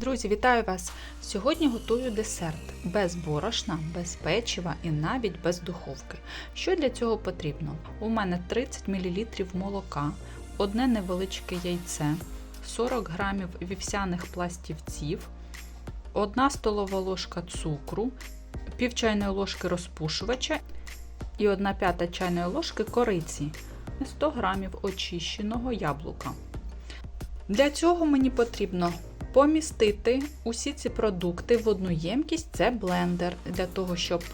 Друзі, вітаю вас! Сьогодні готую десерт без борошна, без печива і навіть без духовки. Що для цього потрібно? У мене 30 мл молока, одне невеличке яйце, 40 г вівсяних пластівців, 1 столова ложка цукру, пів чайної ложки розпушувача і 1 п'ята чайної ложки кориці, 100 г очищеного яблука. Для цього мені потрібно помістити усі ці продукти в одну ємкість це блендер, для того, щоб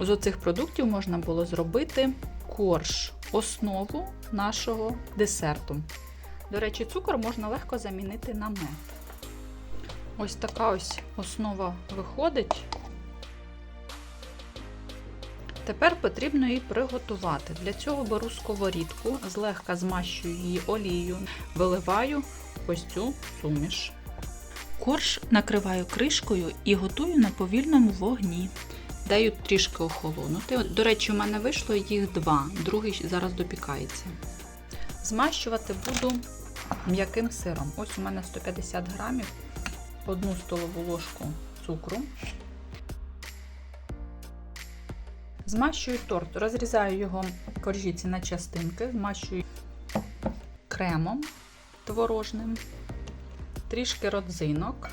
з оцих продуктів можна було зробити корж, основу нашого десерту. До речі, цукор можна легко замінити на мед. Ось така ось основа виходить. Тепер потрібно її приготувати. Для цього беру сковорідку, злегка змащую її олією, виливаю ось цю суміш. Корж накриваю кришкою і готую на повільному вогні. Даю трішки охолонути. До речі, у мене вийшло їх два, другий зараз допікається. Змащувати буду м'яким сиром. Ось у мене 150 грамів, одну столову ложку цукру. Змащую торт, розрізаю його коржіці на частинки, змащую кремом творожним, трішки родзинок.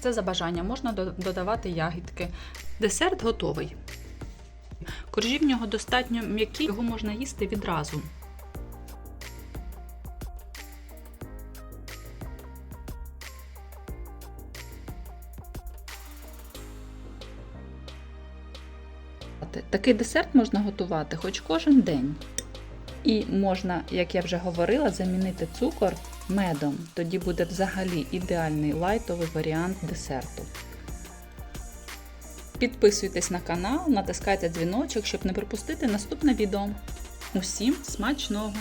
Це за бажання, можна додавати ягідки. Десерт готовий. Коржі в нього достатньо м'які, його можна їсти відразу. Такий десерт можна готувати хоч кожен день. І можна, як я вже говорила, замінити цукор медом. Тоді буде взагалі ідеальний лайтовий варіант десерту. Підписуйтесь на канал, натискайте дзвіночок, щоб не пропустити наступне відео. Усім смачного!